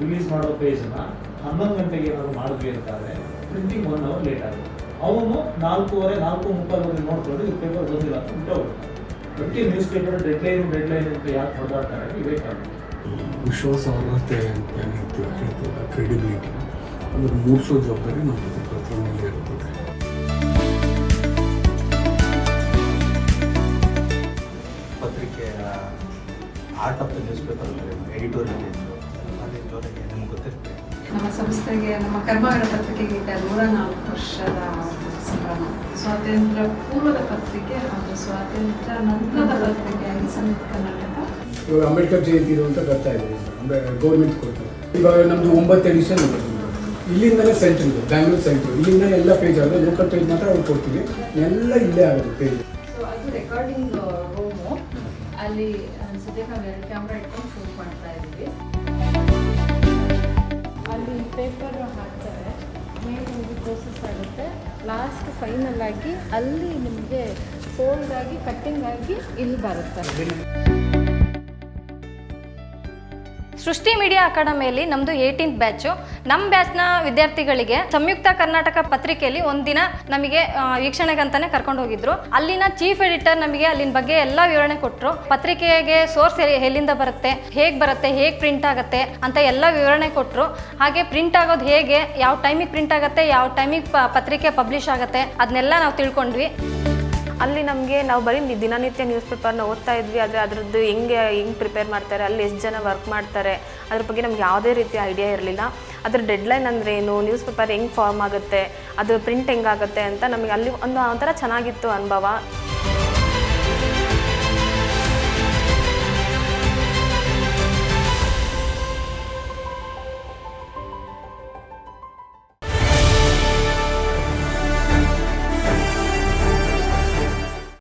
Release ಮಾಡೋ ಪೇಜನ್ನ ಹನ್ನೊಂದು ಗಂಟೆಗೆ ಏನಾದ್ರು ಮಾಡಿದ್ವಿ ಅಂತಾರೆ ಪ್ರಿಂಟಿಂಗ್ ಒನ್ ಅವರ್ ಲೇಟ್ ಆಗುತ್ತೆ. ಅವನು ನಾಲ್ಕೂವರೆ ನಾಲ್ಕು ಮುಕ್ಕಾಲ್ವರೆಗೆ ನೋಡ್ಕೊಂಡು ಇದು ಪೇಪರ್ ಬಂದಿಲ್ಲ ಅಂತ ಬಿಟ್ಟೋಗ್ಬಿಡ್ತಾನೆ ಪ್ರತಿ ನ್ಯೂಸ್ ಪೇಪರ್ ಡೆಡ್ಲೈನ್ ಡೆಡ್ಲೈನ್ ಅಂತ ಯಾಕೆ ಹೊಡೆದಾಡ್ತಾರೆ ಇವೇ ಕಾರಣ. ವಿಶ್ವಾಸಾರ್ಹತೆ ಅಂತ ಏನಿತ್ತು ಹೇಳ್ತೀವಿ ಕ್ರೆಡಿಬಿಲಿಟಿ ಅಂದ್ರೆ ಮೂಡಿಸೋ ಜವಾಬ್ದಾರಿ ನಮ್ಮ ಪ್ರತಿಯೊಂದಲ್ಲಿ ಇರ್ತದೆ ಪತ್ರಿಕೆಯ art of the newspaper editorial ನಿಮ್ಗೆ ಗೊತ್ತಿರುತ್ತೆ. ನಮ್ಮ ಸಂಸ್ಥೆಗೆ ನಮ್ಮ ಕರ್ಮಗಳ ಪತ್ರಿಕೆಗೆ ಈಗ ನೂರ ನಾಲ್ಕು ವರ್ಷದ ಸಂಭ್ರಮ. ಸ್ವಾತಂತ್ರ್ಯ ಪೂರ್ವದ ಪತ್ರಿಕೆ ಹಾಗೂ ಸ್ವಾತಂತ್ರ್ಯ ನಂತರದ ಪತ್ರಿಕೆಯಾಗಿ ಸಂಯುಕ್ತ ಕರ್ನಾಟಕ ಇವಾಗ ಅಂಬೇಡ್ಕರ್ ಜಯಂತಿ ಅಂತ ಬರ್ತಾ ಇದೆ. ಅಂದ್ರೆ ಗೌರ್ಮೆಂಟ್ ಕೊಡ್ತಾರೆ. ಇವಾಗ ನಮ್ದು ಒಂಬತ್ತು ಎಡಿಷನ್ ಇಲ್ಲಿಂದಲೇ ಸೆಂಟ್ರ್ ಇದೆ ಬ್ಯಾಂಗ್ಳೂರ್ ಸೆಂಟ್ರ್ ಇಲ್ಲಿಂದಲೇ ಎಲ್ಲ ಪೇಜ್ ಆಗುತ್ತೆ ಲೋಕಲ್ ಪೇಜ್ ಮಾತ್ರ ಅವ್ರು ಕೊಡ್ತೀವಿ ಎಲ್ಲ ಇಲ್ಲೇ ಆಗುತ್ತೆ. ಪೇಜ್ ಸೊ ಅದು ರೆಕಾರ್ಡಿಂಗ್ ಅಲ್ಲಿ ಅನ್ಸುತ್ತೆ ನಾವು ಎರಡು ಕ್ಯಾಮ್ರಾ ಇಟ್ಕೊಂಡು ಶೂಟ್ ಮಾಡ್ತಾ ಇದ್ದೀವಿ. ಅಲ್ಲಿ ಪೇಪರ್ ಹಾಕ್ತಾರೆ. ಮೇನ್ ಹೋಗಿ ಪ್ರೋಸೆಸ್ ಆಗುತ್ತೆ. ಲಾಸ್ಟ್ ಫೈನಲ್ ಆಗಿ ಅಲ್ಲಿ ನಿಮಗೆ ಫೋಲ್ಡ್ ಆಗಿ ಕಟ್ಟಿಂಗ್ ಆಗಿ ಇಲ್ಲಿ ಬರುತ್ತೆ. ಸೃಷ್ಟಿ ಮೀಡಿಯಾ ಅಕಾಡೆಮಿಯಲ್ಲಿ ನಮ್ಮದು ಏಯ್ಟೀನ್ತ್ ಬ್ಯಾಚು ನಮ್ಮ ಬ್ಯಾಚ್ನ ವಿದ್ಯಾರ್ಥಿಗಳಿಗೆ ಸಂಯುಕ್ತ ಕರ್ನಾಟಕ ಪತ್ರಿಕೆಯಲ್ಲಿ ಒಂದಿನ ನಮಗೆ ವೀಕ್ಷಣೆಗೆ ವೀಕ್ಷಣೆಗಂತಾನೆ ಕರ್ಕೊಂಡು ಹೋಗಿದ್ರು. ಅಲ್ಲಿನ ಚೀಫ್ ಎಡಿಟರ್ ನಮಗೆ ಅಲ್ಲಿನ ಬಗ್ಗೆ ಎಲ್ಲ ವಿವರಣೆ ಕೊಟ್ಟರು ಪತ್ರಿಕೆಗೆ ಸೋರ್ಸ್ ಎಲ್ಲಿಂದ ಬರುತ್ತೆ, ಹೇಗೆ ಬರುತ್ತೆ, ಹೇಗೆ ಪ್ರಿಂಟ್ ಆಗುತ್ತೆ ಅಂತ ಎಲ್ಲ ವಿವರಣೆ ಕೊಟ್ಟರು ಹಾಗೆ ಪ್ರಿಂಟ್ ಆಗೋದು ಹೇಗೆ, ಯಾವ ಟೈಮಿಗೆ ಪ್ರಿಂಟ್ ಆಗುತ್ತೆ, ಯಾವ ಟೈಮಿಗೆ ಪತ್ರಿಕೆ ಪಬ್ಲಿಷ್ ಆಗುತ್ತೆ ಅದನ್ನೆಲ್ಲ ನಾವು ತಿಳ್ಕೊಂಡ್ವಿ. ಅಲ್ಲಿ ನಮಗೆ ನಾವು ಬರೀ ದಿನನಿತ್ಯ ನ್ಯೂಸ್ ಪೇಪರ್ನ ಓದ್ತಾ ಇದ್ವಿ, ಆದರೆ ಅದರದ್ದು ಹೆಂಗೆ ಹೆಂಗೆ ಪ್ರಿಪೇರ್ ಮಾಡ್ತಾರೆ, ಅಲ್ಲಿ ಎಷ್ಟು ಜನ ವರ್ಕ್ ಮಾಡ್ತಾರೆ, ಅದ್ರ ಬಗ್ಗೆ ನಮ್ಗೆ ಯಾವುದೇ ರೀತಿಯ ಐಡಿಯಾ ಇರಲಿಲ್ಲ. ಅದ್ರ ಡೆಡ್ಲೈನ್ ಅಂದರೆ ಏನು ನ್ಯೂಸ್ ಪೇಪರ್ ಹೆಂಗೆ ಫಾರ್ಮ್ ಆಗುತ್ತೆ ಅದು ಪ್ರಿಂಟ್ ಹೆಂಗಾಗುತ್ತೆ ಅಂತ ನಮಗೆ ಅಲ್ಲಿ ಒಂದು ಒಂಥರ ಚೆನ್ನಾಗಿತ್ತು ಅನುಭವ.